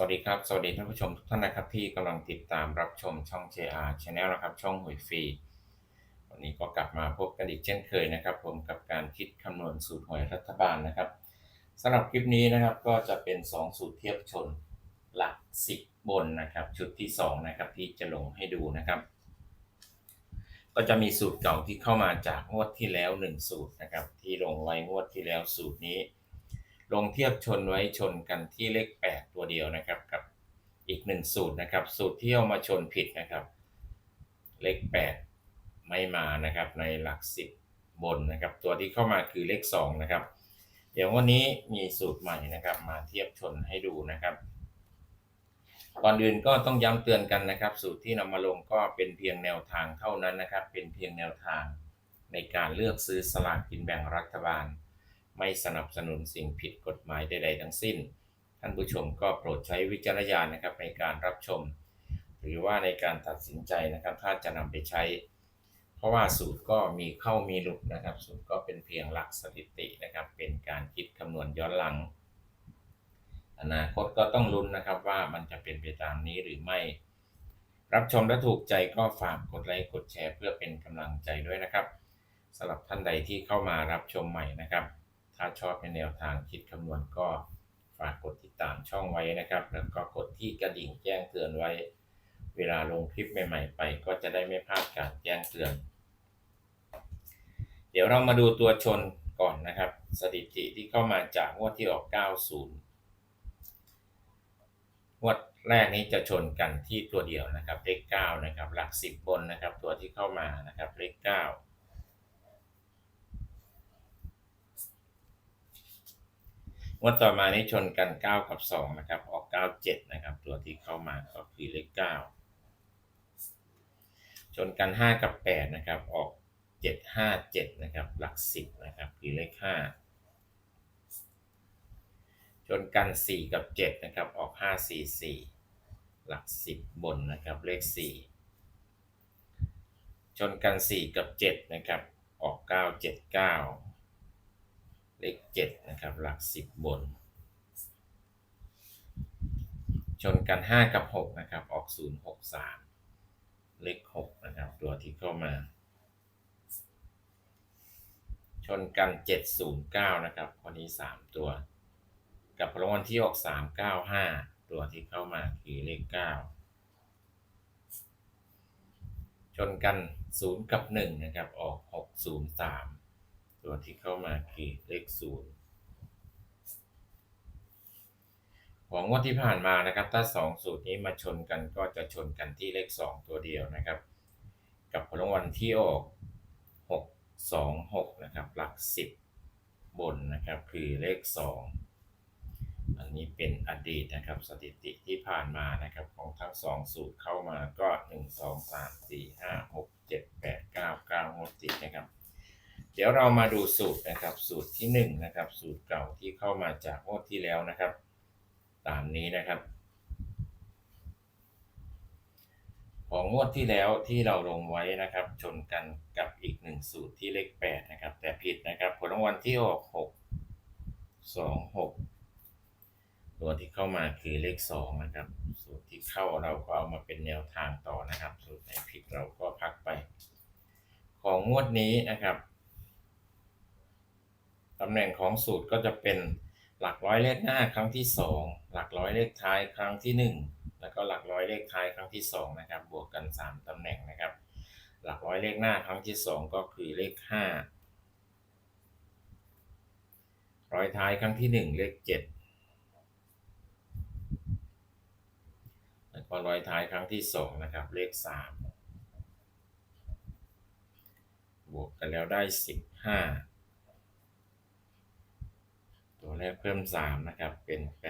สวัสดีครับ สวัสดีท่านผู้ชมทุกท่านนะครับที่กำลังติดตามรับชมช่อง JR Channel นะครับ ช่องหวยฟรี วันนี้ก็กลับมาพบกันอีกเช่นเคยนะครับ ผมกับการคิดคำนวณสูตรหวยรัฐบาลนะครับสำหรับคลิปนี้นะครับก็จะเป็น 2 สูตรเทียบชนหลัก 10 บนนะครับ ชุดที่ 2 นะครับที่จะลงให้ดูนะครับ ก็จะมีสูตรเก่าที่เข้ามาจากงวดที่แล้ว 1 สูตรนะครับที่ลงไว้งวดที่แล้วสูตรนี้ ลงเทียบชนไว้ชนกันที่เลข 8 ตัวเดียวนะครับกับอีกหนึ่งสูตรนะครับ สูตรที่เอามาชนผิดนะครับ เลข 8 ไม่มานะครับในหลัก 10 บนนะครับ ตัวที่เข้ามาคือเลข 2 นะครับ เดี๋ยววันนี้มีสูตรใหม่นะครับ มาเทียบชนให้ดูนะครับก่อนอื่นก็ต้องย้ำเตือนกันนะครับ สูตรที่นำมาลงก็เป็นเพียงแนวทางเท่านั้นนะครับ เป็นเพียงแนวทางในการเลือกซื้อสลากกินแบ่งรัฐบาล ไม่สนับสนุนสิ่งผิดกฎหมายใดๆทั้งสิ้น ท่านผู้ชมก็โปรดใช้วิจารณญาณนะครับในการรับชม หรือว่าในการตัดสินใจนะครับ ถ้าจะนำไปใช้ เพราะว่าสูตรก็มีเข้ามีหลุดนะครับ สูตรก็เป็นเพียงหลักสถิตินะครับ เป็นการคิดคำนวณย้อนหลัง อนาคตก็ต้องลุ้นนะครับว่ามันจะเป็นไปตามนี้หรือไม่ รับชมและถูกใจก็ฝากกดไลค์กดแชร์ เพื่อเป็นกำลังใจด้วยนะครับสำหรับท่านใดที่เข้ามารับชมใหม่นะครับ ถ้าชอบในแนวทางคิดคำนวณก็ฝากกดติดตามช่องไว้นะครับ แล้วก็กดที่กระดิ่งแจ้งเตือนไว้ เวลาลงคลิปใหม่ ๆ ไป ก็จะได้ไม่พลาดการแจ้งเตือน เดี๋ยวเรามาดูตัวชนก่อนนะครับ สถิติที่เข้ามาจากงวดที่ออก 90 งวดแรกนี้จะชนกันที่ตัวเดียวนะครับ เลข 9 นะครับ หลัก 10 บนนะครับ ตัวที่เข้ามานะครับ เลข 9 งวดต่อมานี้ชนกัน 9 กับ 2 นะครับ ออก 97 นะครับ ตัวที่เข้ามาก็คือเลข 9 ชนกัน 5 กับ 8 นะครับ ออก 757 นะครับ หลัก 10 นะครับคือเลข 5 ชนกัน 4 กับ 7 นะครับ ออก 544 หลัก 10 บนนะครับ เลข 4 ชนกัน 4 กับ 7 นะครับ ออก 979 เลข7นะครับ หลัก10บบน ชนกัน5กับ6นะครับ ออก063เลข6นะครับ ตัวที่เข้ามา ชนกัน709นะครับข้อนี้3ตัว กับรางวัลที่ออก395ตัวที่เข้ามาคือเลข9ชนกัน 0 กับ 1 นะครับ ออก 603 ตัวที่เข้ามาคือเลข0ของงวดที่ผ่านมานะครับ ถ้า 2 สูตรนี้มาชนกันก็จะชนกันที่เลข 2 ตัวเดียวนะครับ กับรางวัลที่ออก 6 2 6 นะครับ หลัก 10 บนนะครับ คือเลข 2 อันนี้เป็นอดีตนะครับ สถิติที่ผ่านมานะครับ ของทั้ง 2 สูตรเข้ามาก็ 1 2 3 4 5 6 7 8 9 9งวดติดนะครับ เดี๋ยวเรามาดูสูตรนะครับ สูตรที่1นะครับ สูตรเก่าที่เข้ามาจากงวดที่แล้วนะครับ ตามนี้นะครับ ของงวดที่แล้วที่เราลงไว้นะครับ ชนกันกับอีกหนึ่งสูตรที่เลข8นะครับ แต่ผิดนะครับ ผลรางวัลที่ออก6 2 6ตัวที่เข้ามาคือเลข 2 นะครับ สูตรที่เข้าเราก็เอามาเป็นแนวทางต่อนะครับ สูตรไหนผิดเราก็พักไป ของงวดนี้นะครับ ตำแหน่งของสูตรก็จะเป็นหลักร้อยเลขหน้าครั้งที่ 2 หลักร้อยเลขท้ายครั้งที่ 1 แล้วก็หลักร้อยเลขท้ายครั้งที่2นะครับบวกกัน 3ตำแหน่งนะครับ หลักร้อยเลขหน้าครั้งที่ 2 ก็คือเลข 5 ร้อยท้ายครั้งที่ 1 เลข 7 แล้วก็ร้อยท้ายครั้งที่ 2 นะครับ เลข 3 บวกกันแล้วได้ 15 ตัวแรกเพิ่ม 3 นะครับ เป็น 8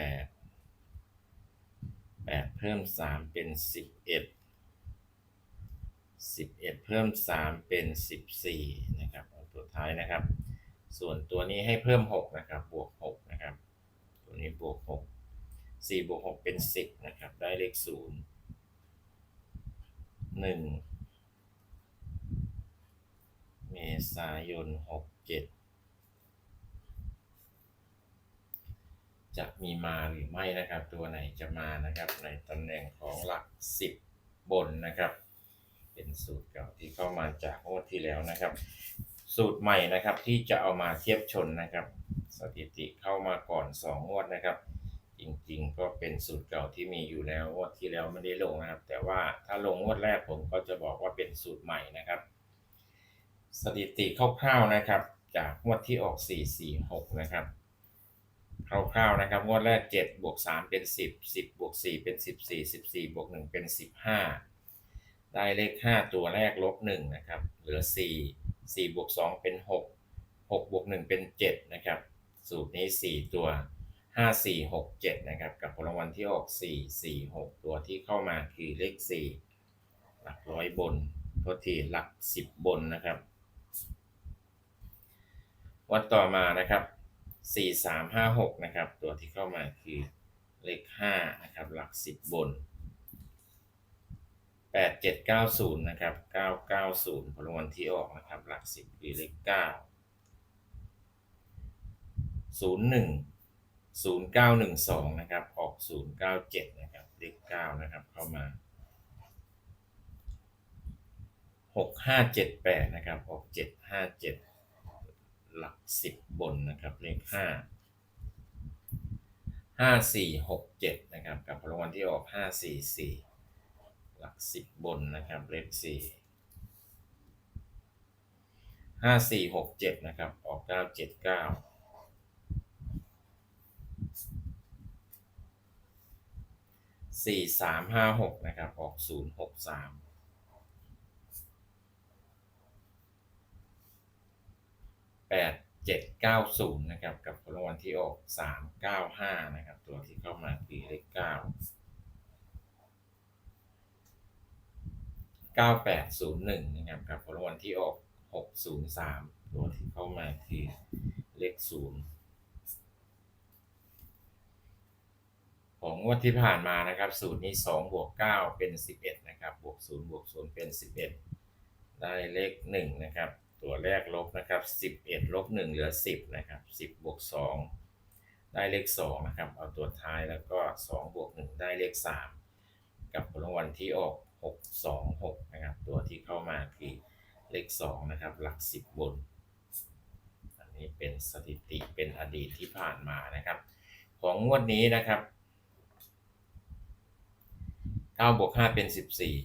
8 เพิ่ม 3 เป็น 11 11 เพิ่ม 3 เป็น 14 นะครับตัวท้ายนะครับ ส่วนตัวนี้ให้เพิ่ม 6 นะครับ บวก 6 นะครับ ตัวนี้บวก 6 4 บวก 6 เป็น 10 นะครับ ได้เลข 0 1 เมษายน 67 จะมีมาหรือไม่นะครับ ตัวไหนจะมานะครับ ในตำแหน่งของหลักสิบบนนะครับ เป็นสูตรเก่าที่เข้ามาจากงวดที่แล้วนะครับ สูตรใหม่นะครับที่จะเอามาเทียบชนนะครับ สถิติเข้ามาก่อนสองงวดนะครับ จริงๆ ก็เป็นสูตรเก่าที่มีอยู่แล้วงวดที่แล้วไม่ได้ลงนะครับ แต่ว่าถ้าลงงวดแรกผมก็จะบอกว่าเป็นสูตรใหม่นะครับสถิติคร่าวๆนะครับ จากงวดที่ออก 446 นะครับ คร่าวๆนะครับงวดแรก7บวก3เป็น 10 10บวก4เป็น 14 14บวก1เป็น 15 ได้เลข 5 ตัวแรกลบ1นะครับเหลือ 4 4บวก2เป็น 6 6บวก1เป็น7นะครับสูตรนี้ 4 ตัว 5 4 6 7นะครับกับผลรางวัลที่ออก 4 4 6 ตัวที่เข้ามาคือเลข 4 หลักร้อยบนโทษทีหลัก 10 บนนะครับ วันต่อมานะครับ สี่สามห้าหกนะครับ ตัวที่เข้ามาคือเลขห้านะครับ หลักสิบบนแปดเจ็ดเก้าศูนย์นะครับเก้าเก้าศูนย์ผลรางวัลที่ออกนะครับ หลักสิบคือเลขเก้าศูนย์หนึ่งศูนย์เก้าหนึ่งสองนะครับ ออกศูนย์เก้าเจ็ดนะครับ เลขเก้านะครับ เข้ามาหกห้าเจ็ดแปดนะครับ ออกเจ็ดห้าเจ็ด หลัก10บนนะครับเลข5 5467นะครับ กับผลรางวัลที่ออก544หลัก10บนนะครับเลข4 5467นะครับออก979สี่สามห้าหกนะครับออกศูนย์หกสาม แปดเจ็ดเก้าศูนย์นะครับ กับผลรางวัลที่ออกสามเก้าห้านะครับ ตัวที่เข้ามาคือเลขเก้าเก้าแปดศูนย์หนึ่งนะครับกับผลรางวัลที่ออกหกศูนย์สามตัวที่เข้ามาคือเลขศูนย์ของงวดที่ผ่านมานะครับสูตรนี้2บวก9เป็น 11 นะครับบวก0บวก0เป็น 11 ได้เลข 1 นะครับ ตัวแรกลบนะครับ 11ลบ1เหลือ 10 นะครับ 10บวก2ได้เลข 2 นะครับ เอาตัวท้ายแล้วก็2บวก1ได้เลข 3 กับผลรางวัลที่ออก 6 2 6 นะครับ ตัวที่เข้ามาคือเลข 2 นะครับ หลัก 10 บน อันนี้เป็นสถิติเป็นอดีตที่ผ่านมานะครับ ของงวดนี้นะครับ9บวก5เป็น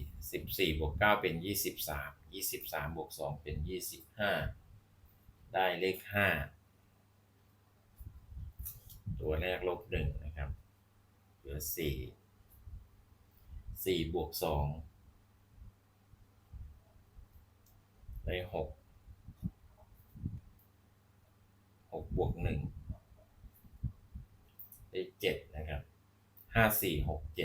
14 14บวก9เป็น 23 23บวก2เป็น25ได้เลข5ตัวแรกลบ1นะครับ เหลือ4 4บวก2ได้6 6บวก1ได้7นะครับ5 4 6 7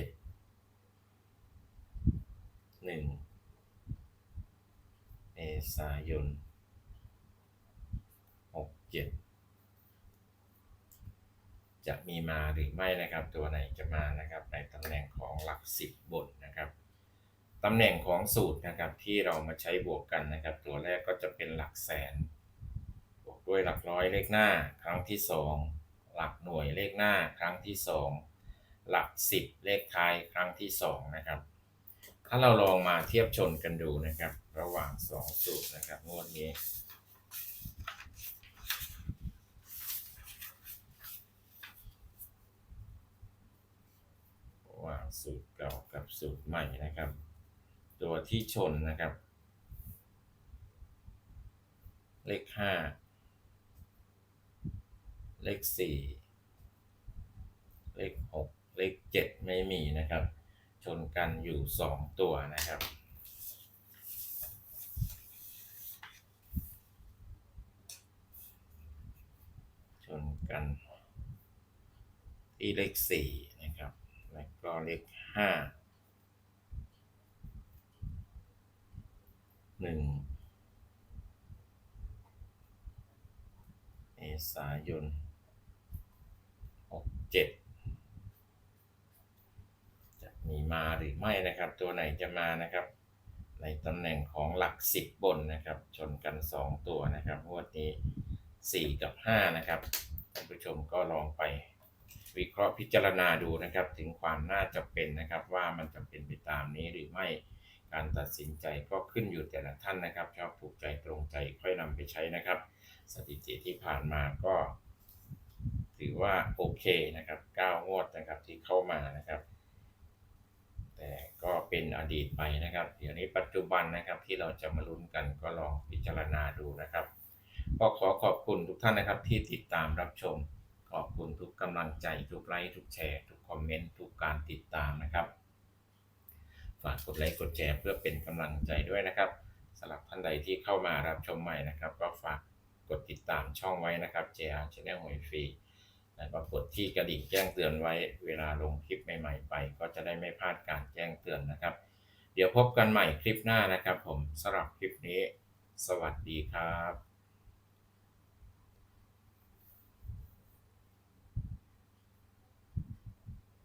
หนึ่ง เมษายนหกเจ็ดจะมีมาหรือไม่นะครับ ตัวไหนจะมานะครับ ในตำแหน่งของหลักสิบบนนะครับตำแหน่งของสูตรนะครับที่เรามาใช้บวกกันนะครับ ตัวแรกก็จะเป็นหลักแสน บวกด้วยหลักร้อยเลขหน้า ครั้งที่สองหลักหน่วยเลขหน้า ครั้งที่สองหลักสิบเลขท้ายครั้งที่สองนะครับถ้าเราลองมาเทียบชนกันดูนะครับ ระหว่างสองสูตรนะครับงวดนี้ระหว่างสูตรเก่ากับสูตรใหม่นะครับ ตัวที่ชนนะครับ เลขห้าเลขสี่เลขหกเลขเจ็ดไม่มีนะครับ ชนกันอยู่สองตัวนะครับ ชน กันที่เลขสี่นะครับ แล้วก็เลขห้าหนึ่งเมษายนหกเจ็ดจะมีมาหรือไม่นะครับ ตัวไหนจะมานะครับ ในตำแหน่งของหลักสิบบนนะครับ ชนกันสองตัวนะครับงวดนี้สี่กับห้านะครับ ท่านผู้ชมก็ลองไปวิเคราะห์พิจารณาดูนะครับ ถึงความน่าจะเป็นนะครับ ว่ามันจะเป็นไปตามนี้หรือไม่การตัดสินใจก็ขึ้นอยู่แต่ละท่านนะครับ ชอบถูกใจตรงใจค่อยนำไปใช้นะครับ สถิติที่ผ่านมาก็ ถือว่าโอเคนะครับ9งวดนะครับที่เข้ามานะครับ แต่ก็เป็นอดีตไปนะครับ เดี๋ยวนี้ปัจจุบันนะครับที่เราจะมาลุ้นกันก็ลองพิจารณาดูนะครับ ก็ขอขอบคุณทุกท่านนะครับที่ติดตามรับชม ขอบคุณทุกกำลังใจ ทุกไลค์ทุกแชร์ทุกคอมเมนต์ทุกการติดตามนะครับ ฝากกดไลค์กดแชร์เพื่อเป็นกำลังใจด้วยนะครับสำหรับท่านใดที่เข้ามารับชมใหม่นะครับ ก็ฝากกดติดตามช่องไว้นะครับ JR Channel หวยฟรีแล้วก็กดที่กระดิ่งแจ้งเตือนไว้เวลาลงคลิปใหม่ ๆ ไป ก็จะได้ไม่พลาดการแจ้งเตือนนะครับ เดี๋ยวพบกันใหม่คลิปหน้านะครับ ผมสำหรับคลิปนี้ สวัสดีครับ